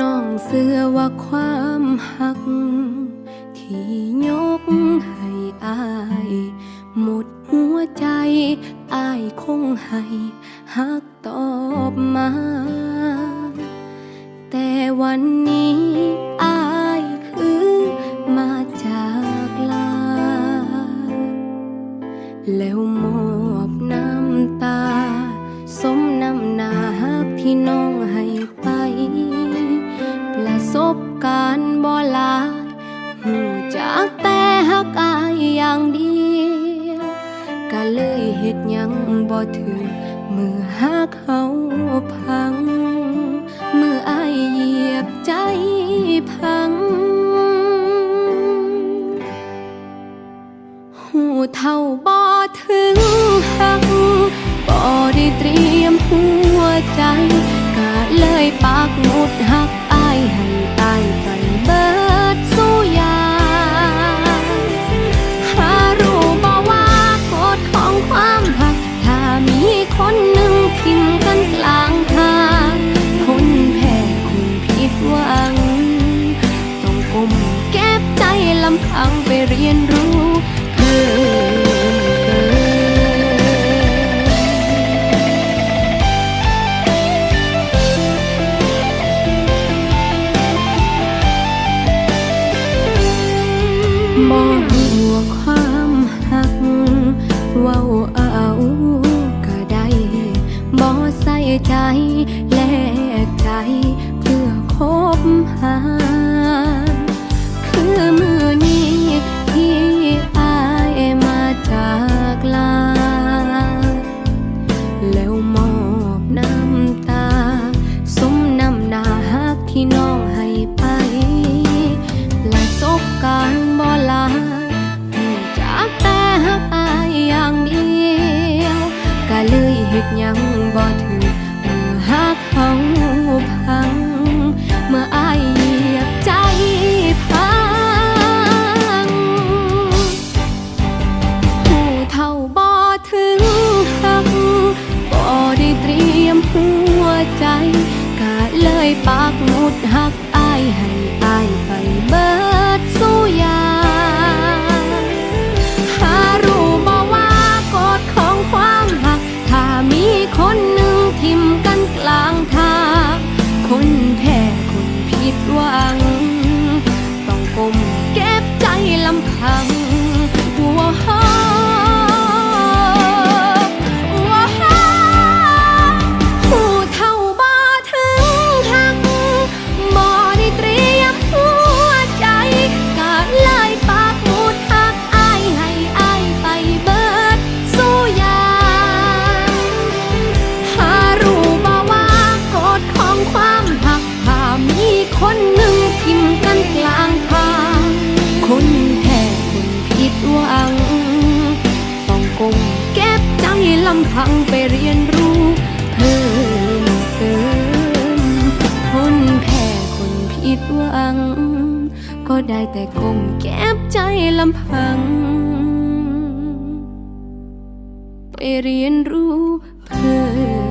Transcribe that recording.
น้องเสื้อว่าความหัก ที่ยกให้อาย หมดหัวใจอายคงให้หักตอบมา แต่วันนี้อายคือมาจากลา แล้วมอบน้ำตา สมน้ำหนาฮักที่น้อง การณ์บ่หลายหูจากแต่ฮักอายอย่างเดียวก็เลยเฮ็ดยังบ่ถือมือฮักเขาพัง มืออายเหยียบใจพังหูเท่าบ่ถึงหักบ่ได้เตรียมหัวใจก็เลยปากหมุดห ลำพังไปเรียนรู้คือ น้องให้ไปประสบการณ์บ่หลายรู้จากแต่หักอายอย่างเดียวก็เลยเฮ็ดหยังบ่ ทั้งหัวหา ไปเรียนรู้เพิ่มเติมคนแพ้คนผิดหวัง ก็ได้แต่ก้มเก็บใจลำพัง ไปเรียนรู้เพิ่ม